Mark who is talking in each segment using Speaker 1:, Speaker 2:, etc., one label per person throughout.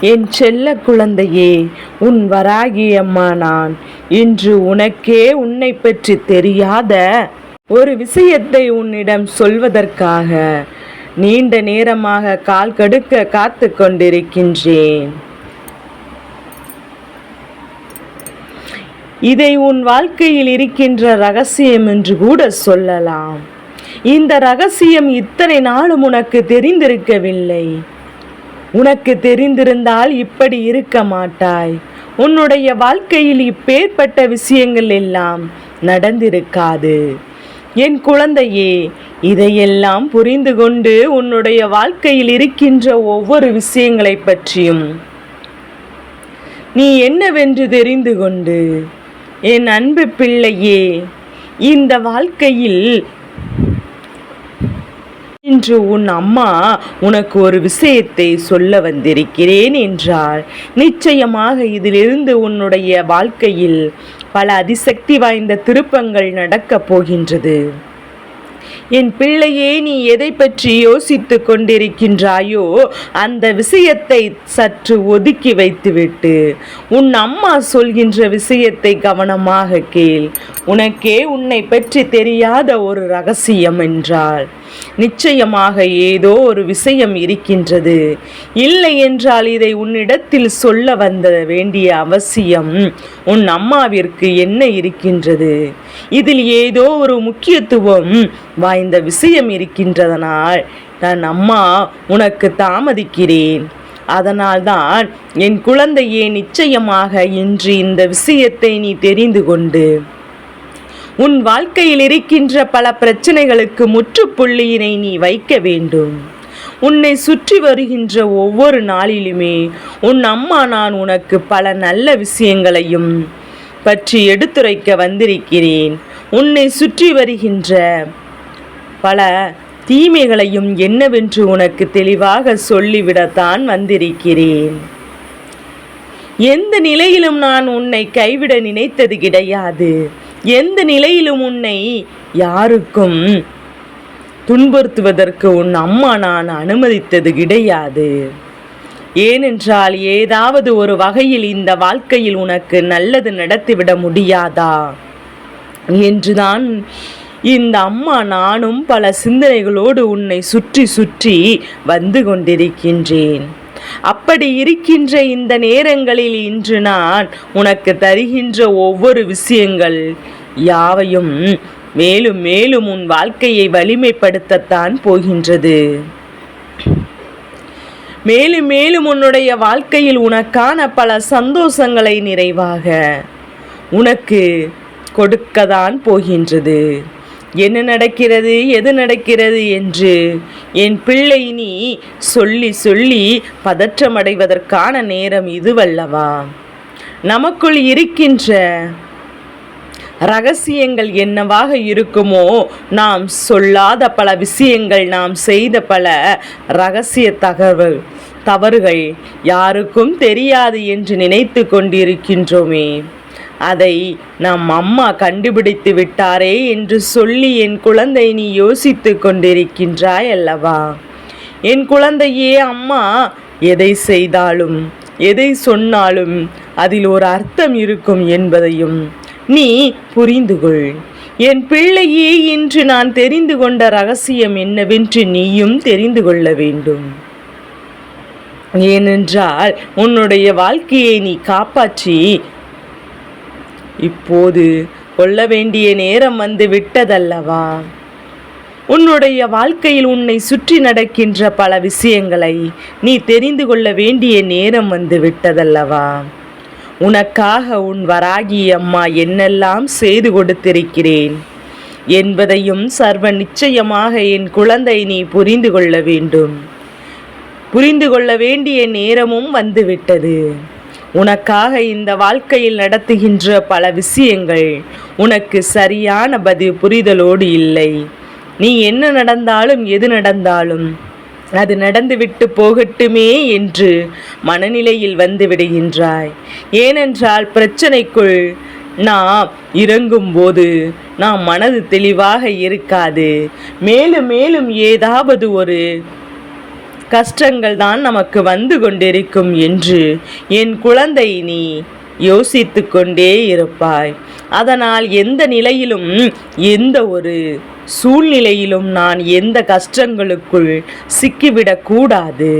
Speaker 1: என் செல்ல குழந்தையே உன் வராகி அம்மா நான். இன்று உனக்கே உன்னை பற்றி தெரியாத ஒரு விஷயத்தை உன்னிடம் சொல்வதற்காக நீண்ட நேரமாக கால் கடுக்க காத்து கொண்டிருக்கின்றேன். இதை உன் வாழ்க்கையில் இருக்கின்ற ரகசியம் என்று கூட சொல்லலாம். இந்த ரகசியம் இத்தனை நாளும் உனக்கு தெரிந்திருக்கவில்லை. உனக்கு தெரிந்திருந்தால் இப்படி இருக்க மாட்டாய். உன்னுடைய வாழ்க்கையில் இப்பேற்பட்ட விஷயங்கள் எல்லாம் நடந்திருக்காது. என் குழந்தையே இதையெல்லாம் புரிந்து கொண்டு உன்னுடைய வாழ்க்கையில் இருக்கின்ற ஒவ்வொரு விஷயங்களை பற்றியும் நீ என்னவென்று தெரிந்து கொண்டு என் அன்பு பிள்ளையே இந்த வாழ்க்கையில் இன்று உன் அம்மா உனக்கு ஒரு விஷயத்தை சொல்ல வந்திருக்கிறேன் என்றால் நிச்சயமாக இதிலிருந்து உன்னுடைய வாழ்க்கையில் பல அதிசக்தி வாய்ந்த திருப்பங்கள் நடக்கப் போகின்றது. என் பிள்ளையே நீ எதை பற்றி யோசித்து கொண்டிருக்கின்றாயோ அந்த விஷயத்தை சற்று ஒதுக்கி வைத்துவிட்டு உன் அம்மா சொல்கின்ற விஷயத்தை கவனமாக கேள். உனக்கே உன்னை பற்றி தெரியாத ஒரு ரகசியம் என்றாள். நிச்சயமாக ஏதோ ஒரு விஷயம் இருக்கின்றது. இல்லை என்றால் இதை உன்னிடத்தில் சொல்ல வந்த வேண்டிய அவசியம் உன் அம்மாவிற்கு என்ன இருக்கின்றது? இதில் ஏதோ ஒரு முக்கியத்துவம் வாய்ந்த விஷயம் இருக்கின்றதனால் நான் அம்மா உனக்கு தாமதிக்கிறேன். அதனால்தான் என் குழந்தையே நிச்சயமாக இன்று இந்த விஷயத்தை நீ தெரிந்து கொண்டு உன் வாழ்க்கையில் இருக்கின்ற பல பிரச்சனைகளுக்கு முற்றுப்புள்ளியினை நீ வைக்க வேண்டும். உன்னை சுற்றி வருகின்ற ஒவ்வொரு நாளிலுமே உன் அம்மா நான் உனக்கு பல நல்ல விஷயங்களையும் பற்றி எடுத்துரைக்க வந்திருக்கிறேன். உன்னை சுற்றி வருகின்ற பல தீமைகளையும் என்னவென்று உனக்கு தெளிவாக சொல்லிவிடத்தான் வந்திருக்கிறேன். எந்த நிலையிலும் நான் உன்னை கைவிட நினைத்தது கிடையாது. எந்த நிலையிலும் உன்னை யாருக்கும் துன்புறுத்துவதற்கு உன் அம்மா நான் அனுமதித்தது கிடையாது. ஏனென்றால் ஏதாவது ஒரு வகையில் இந்த வாழ்க்கையில் உனக்கு நல்லது நடத்திவிட முடியாதா? என்றுதான் இந்த அம்மா நானும் பல சிந்தனைகளோடு உன்னை சுற்றி சுற்றி வந்து கொண்டிருக்கின்றேன். அப்படி இருக்கின்ற இந்த நேரங்களில் இன்று நான் உனக்கு தருகின்ற ஒவ்வொரு விஷயங்கள் யாவையும் மேலும் மேலும் உன் வாழ்க்கையை வலிமைப்படுத்தத்தான் போகின்றது. மேலும் மேலும் உன்னுடைய வாழ்க்கையில் உனக்கான பல சந்தோஷங்களை நிறைவாக உனக்கு கொடுக்கத்தான் போகின்றது. என்ன நடக்கிறது எது நடக்கிறது என்று என் பிள்ளை நீ சொல்லி சொல்லி பதற்றமடைவதற்கான நேரம் இதுவல்லவா? நமக்குள் இருக்கின்ற ரகசியங்கள் என்னவாக இருக்குமோ நாம் சொல்லாத பல விஷயங்கள் நாம் செய்த பல ரகசிய தகவல் தவறுகள் யாருக்கும் தெரியாது என்று நினைத்து கொண்டிருக்கின்றோமே. அதை நம் அம்மா கண்டுபிடித்து விட்டாரே என்று சொல்லி என் குழந்தை நீ யோசித்து கொண்டிருக்கின்றாய் அல்லவா? என் குழந்தையே அம்மா எதை செய்தாலும் எதை சொன்னாலும் அதில் ஒரு அர்த்தம் இருக்கும் என்பதையும் நீ புரிந்து கொள் என் பிள்ளையே இன்று நான் தெரிந்து கொண்ட ரகசியம் என்னவென்று நீயும் தெரிந்து கொள்ள வேண்டும். ஏனென்றால் உன்னுடைய வாழ்க்கையை நீ காப்பாற்றி இப்போது கொள்ள வேண்டிய நேரம் வந்து விட்டதல்லவா? உன்னுடைய வாழ்க்கையில் உன்னை சுற்றி நடக்கின்ற பல விஷயங்களை நீ தெரிந்து கொள்ள வேண்டிய நேரம் வந்து விட்டதல்லவா? உனக்காக உன் வராகி அம்மா என்னெல்லாம் செய்து கொடுத்திருக்கிறேன் என்பதையும் சர்வ நிச்சயமாக என் குழந்தை நீ புரிந்து கொள்ள வேண்டும். புரிந்து கொள்ள வேண்டிய நேரமும் வந்துவிட்டது உனக்காக இந்த வாழ்க்கையில் நடத்துகின்ற பல விஷயங்கள் உனக்கு சரியான பதில் புரிதலோடு இல்லை. நீ என்ன நடந்தாலும் எது நடந்தாலும் அது நடந்துவிட்டு போகட்டுமே என்று மனநிலையில் வந்து விடுகின்றாய். ஏனென்றால் பிரச்சனைக்குள் நாம் இறங்கும்போது நாம் மனது தெளிவாக இருக்காது. மேலும் மேலும் ஏதாவது ஒரு கஷ்டங்கள் தான் நமக்கு வந்து கொண்டிருக்கும் என்று என் குழந்தை நீ யோசித்து கொண்டே இருப்பாய். அதனால் எந்த நிலையிலும் எந்த ஒரு சூழ்நிலையிலும் நான் எந்த கஷ்டங்களுக்குள் சிக்கிவிடக்கூடாது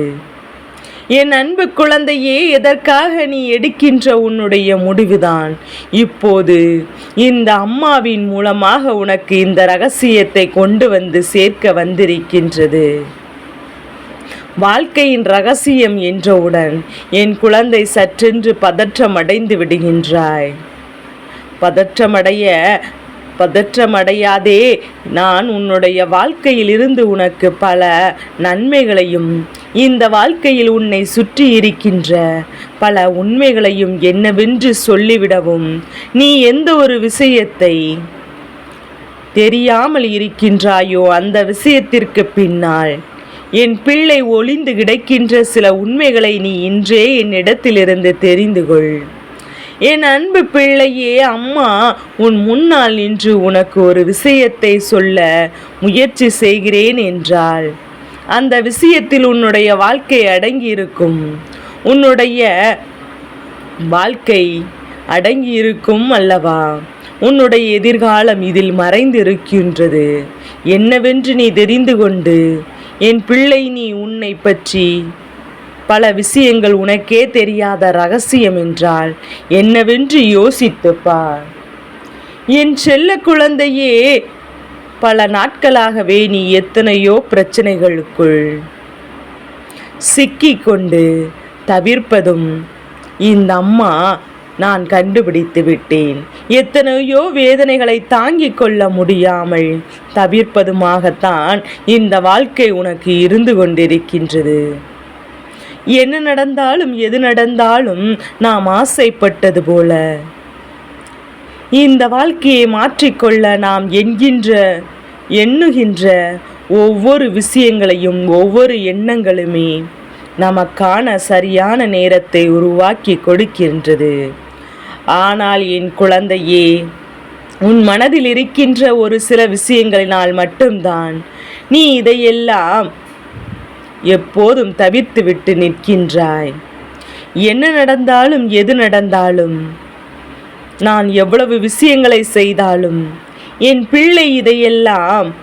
Speaker 1: என் அன்பு குழந்தையே எதற்காக நீ எடுக்கின்ற உன்னுடைய முடிவுதான்? இப்போது இந்த அம்மாவின் மூலமாக உனக்கு இந்த ரகசியத்தை கொண்டு வந்து சேர்க்க வந்திருக்கின்றது. வாழ்க்கையின் ரகசியம் என்றவுடன் என் குழந்தை சற்றென்று பதற்றமடைந்து விடுகின்றாய். பதற்றமடைய பதற்றமடையாதே நான் உன்னுடைய வாழ்க்கையில் இருந்து உனக்கு பல நன்மைகளையும் இந்த வாழ்க்கையில் உன்னை சுற்றி இருக்கின்ற பல உண்மைகளையும் என்னவென்று சொல்லிவிடவும் நீ எந்த ஒரு விஷயத்தை தெரியாமல் இருக்கின்றாயோ அந்த விஷயத்திற்கு பின்னால் என் பிள்ளை ஒளிந்து கிடக்கின்ற சில உண்மைகளை நீ இன்றே என்னிடத்திலிருந்து தெரிந்து கொள். என் அன்பு பிள்ளையே அம்மா உன் முன்னால் நின்று உனக்கு ஒரு விஷயத்தை சொல்ல முயற்சி செய்கிறேன் என்றாள். அந்த விஷயத்தில் உன்னுடைய வாழ்க்கை அடங்கியிருக்கும். உன்னுடைய வாழ்க்கை அடங்கியிருக்கும் அல்லவா? உன்னுடைய எதிர்காலம் இதில் மறைந்திருக்கின்றது. என்னவென்று நீ தெரிந்து கொண்டு என் பிள்ளை நீ உன்னை பற்றி பல விஷயங்கள் உனக்கே தெரியாத ரகசியம் என்றால் என்னவென்று யோசித்துப்பார் என் செல்ல குழந்தையே பல நாட்களாகவே நீ எத்தனையோ பிரச்சனைகளுக்குள் சிக்கிக்கொண்டு தவிர்ப்பதும் இந்த அம்மா நான் கண்டுபிடித்து விட்டேன். எத்தனையோ வேதனைகளை தாங்கிக் கொள்ள முடியாமல் தவிர்ப்பதுமாகத்தான் இந்த வாழ்க்கை உனக்கு இருந்து கொண்டிருக்கின்றது. என்ன நடந்தாலும் எது நடந்தாலும் நாம் ஆசைப்பட்டது போல. இந்த வாழ்க்கையை மாற்றிக்கொள்ள நாம் என்கின்ற எண்ணுகின்ற ஒவ்வொரு விஷயங்களையும் ஒவ்வொரு எண்ணங்களுமே நமக்கான சரியான நேரத்தை உருவாக்கி கொடுக்கின்றது. ஆனால் என் குழந்தையே உன் மனதில் இருக்கின்ற ஒரு சில விஷயங்களினால் மட்டும்தான் நீ இதையெல்லாம் எப்போதும் தவிர்த்து விட்டு நிற்கின்றாய். என்ன நடந்தாலும் எது நடந்தாலும் நான் எவ்வளவு விஷயங்களை செய்தாலும் என் பிள்ளை இதையெல்லாம்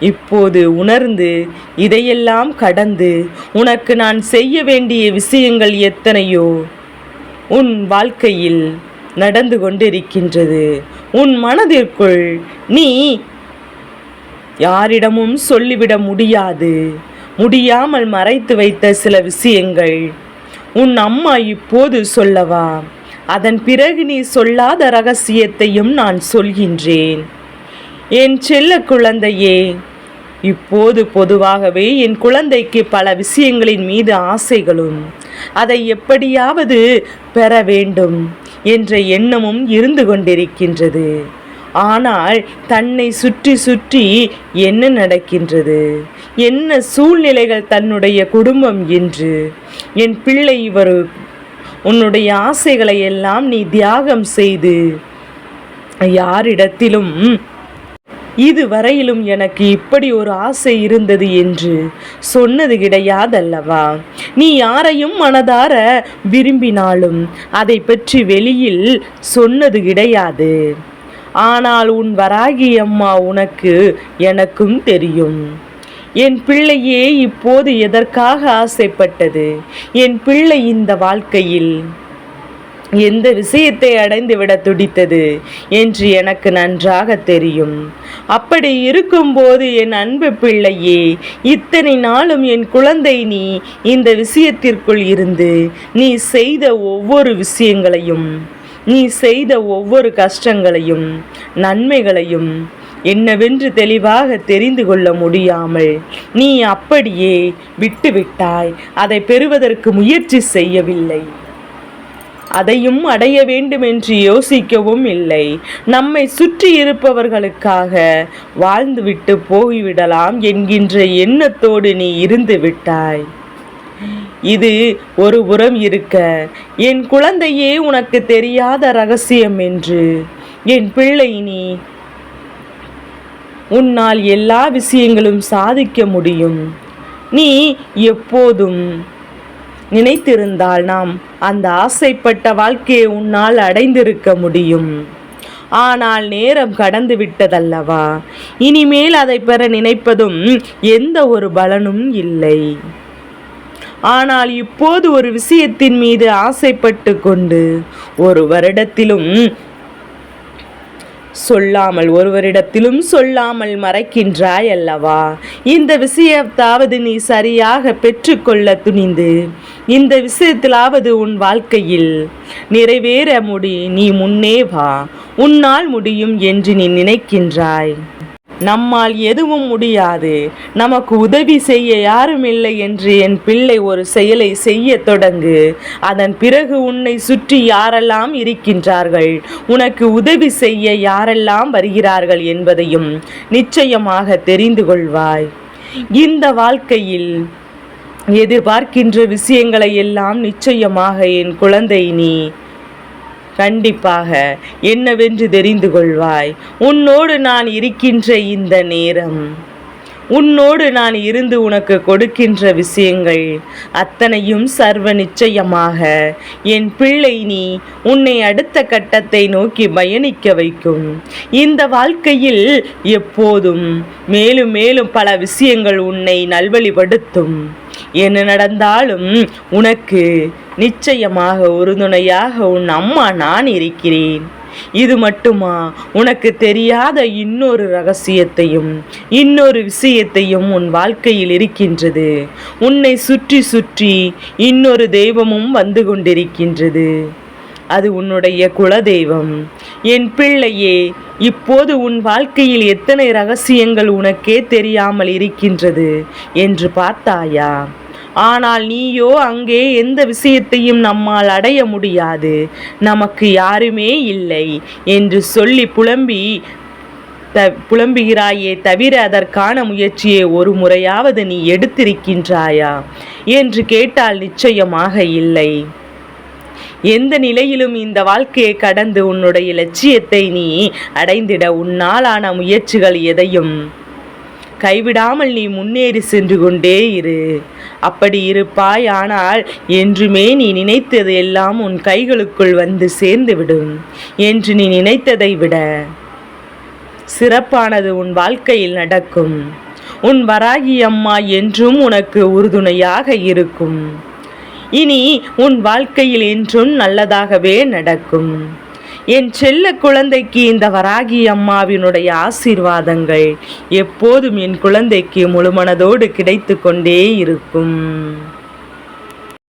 Speaker 1: இப்போது உணர்ந்து இதையெல்லாம் கடந்து உனக்கு நான் செய்ய வேண்டிய விஷயங்கள் எத்தனையோ உன் வாழ்க்கையில் நடந்து கொண்டிருக்கின்றது. உன் மனதிற்குள் நீ யாரிடமும் சொல்லிவிட முடியாது. முடியாமல் மறைத்து வைத்த சில விஷயங்கள் உன் அம்மா இப்போது சொல்லவா? அதன் பிறகு நீ சொல்லாத ரகசியத்தையும் நான் சொல்கின்றேன். என் செல்ல குழந்தையே இப்போது பொதுவாகவே என் குழந்தைக்கு பல விஷயங்களின் மீது ஆசைகளும் அதை எப்படியாவது பெற வேண்டும் என்ற எண்ணமும் இருந்து கொண்டிருக்கின்றது. ஆனால் தன்னை சுற்றி சுற்றி என்ன நடக்கின்றது? என்ன சூழ்நிலைகள் தன்னுடைய குடும்பம் என்று என் பிள்ளை இவர் உன்னுடைய ஆசைகளை எல்லாம் நீ தியாகம் செய்து யாரிடத்திலும் இதுவரையிலும் எனக்கு இப்படி ஒரு ஆசை இருந்தது என்று சொன்னது கிடையாதல்லவா? நீ யாரையும் மனதார விரும்பினாலும் அதை பற்றி வெளியில் சொன்னது கிடையாது. ஆனால் உன் வராகி அம்மா உனக்கு எனக்கும் தெரியும். என் பிள்ளையே இப்போது எதற்காக ஆசைப்பட்டது? என் பிள்ளை இந்த வாழ்க்கையில் எந்த விஷயத்தை அடைந்துவிட துடித்தது என்று எனக்கு நன்றாக தெரியும். அப்படி இருக்கும்போது என் அன்பு பிள்ளையே இத்தனை நாளும் என் குழந்தை நீ இந்த விஷயத்திற்குள் இருந்து நீ செய்த ஒவ்வொரு விஷயங்களையும் நீ செய்த ஒவ்வொரு கஷ்டங்களையும் நன்மைகளையும் என்னவென்று தெளிவாக தெரிந்து கொள்ள முடியாமல் நீ அப்படியே விட்டுவிட்டாய். அதை பெறுவதற்கு முயற்சி செய்யவில்லை. அதையும் அடைய வேண்டும் என்று யோசிக்கவும் இல்லை. நம்மை சுற்றி இருப்பவர்களுக்காக வாழ்ந்துவிட்டு போய்விடலாம் என்கின்ற எண்ணத்தோடு நீ இருந்து விட்டாய். இது ஒரு உரம் இருக்க. என் குழந்தையே உனக்கு தெரியாத ரகசியம் என்று. என் பிள்ளை நீ. உன்னால் எல்லா விஷயங்களும் சாதிக்க முடியும். நீ எப்போதும் நினைத்திருந்தால் நாம் அந்த ஆசைப்பட்ட வாழ்க்கையை உன்னால் அடைந்திருக்க முடியும். ஆனால் நேரம் கடந்து விட்டதல்லவா? இனிமேல் அதை பெற நினைப்பதும் எந்த ஒரு பலனும் இல்லை. ஆனால் இப்போது ஒரு விஷயத்தின் மீது ஆசைப்பட்டு கொண்டு ஒரு வருடத்திலும் சொல்லாமல் ஒருவரிடத்திலும் சொல்லாமல் மறைக்கின்றாய் அல்லவா? இந்த விஷயத்தாவது நீ சரியாக பெற்றுக்கொள்ள துணிந்து இந்த விஷயத்திலாவது உன் வாழ்க்கையில் நிறைவேற முடி நீ முன்னே வா உன்னால் முடியும் என்று நீ நினைக்கின்றாய். நம்மால் எதுவும் முடியாது. நமக்கு உதவி செய்ய யாரும் இல்லை என்று என் பிள்ளை ஒரு செயலை செய்ய தொடங்கு. அதன் பிறகு உன்னை சுற்றி யாரெல்லாம் இருக்கின்றார்கள்? உனக்கு உதவி செய்ய யாரெல்லாம் வருகிறார்கள் என்பதையும் நிச்சயமாக தெரிந்து கொள்வாய். இந்த வாழ்க்கையில் எதிர்பார்க்கின்ற விஷயங்களை எல்லாம் நிச்சயமாக என் குழந்தை நீ கண்டிப்பாக என்னவென்று தெரிந்து கொள்வாய். உன்னோடு நான் இருக்கின்ற இந்த நேரம் உன்னோடு நான் இருந்து உனக்கு கொடுக்கின்ற விஷயங்கள் அத்தனையும் சர்வ நிச்சயமாக. என் பிள்ளை நீ உன்னை அடுத்த கட்டத்தை நோக்கி பயணிக்க வைக்கும். இந்த வாழ்க்கையில் எப்போதும் மேலும் மேலும் பல விஷயங்கள் உன்னை நல்வழிப்படுத்தும். என்ன நடந்தாலும் உனக்கு நிச்சயமாக உறுதுணையாக உன் அம்மா நான் இருக்கிறேன். இது மட்டுமா? உனக்கு தெரியாத இன்னொரு ரகசியத்தையும் இன்னொரு விஷயத்தையும் உன் வாழ்க்கையில் இருக்கின்றது. உன்னை சுற்றி சுற்றி இன்னொரு தெய்வமும் வந்து கொண்டிருக்கின்றது. அது உன்னுடைய குலதெய்வம். என் பிள்ளையே இப்போது உன் வாழ்க்கையில் எத்தனை ரகசியங்கள் உனக்கே தெரியாமல் இருக்கின்றது என்று பார்த்தாயா? ஆனால் நீயோ அங்கே எந்த விஷயத்தையும் நம்மால் அடைய முடியாது. நமக்கு யாருமே இல்லை என்று சொல்லி புலம்பி த புலம்புகிறாயே தவிர அதற்கான முயற்சியை ஒரு முறையாவது நீ எடுத்திருக்கின்றாயா? என்று கேட்டால் நிச்சயமாக இல்லை. எந்த நிலையிலும் இந்த வாழ்க்கையை கடந்து உன்னுடைய லட்சியத்தை நீ அடைந்திட உன்னாலான முயற்சிகள் எதையும் கைவிடாமல் நீ முன்னேறி சென்று கொண்டே இரு. அப்படி இருப்பாய் ஆனால் என்றுமே நீ நினைத்தது எல்லாம் உன் கைகளுக்குள் வந்து சேர்ந்துவிடும் என்று நீ நினைத்ததை விட சிறப்பானது உன் வாழ்க்கையில் நடக்கும். உன் வராகி அம்மா என்றும் உனக்கு உறுதுணையாக இருக்கும். இனி உன் வாழ்க்கையில் என்றும் நல்லதாகவே நடக்கும். என் செல்ல குழந்தைக்கு இந்த வராகி அம்மாவினுடைய ஆசீர்வாதங்கள் எப்போதும் என் குழந்தைக்கு முழுமனதோடு கிடைத்து கொண்டே இருக்கும்.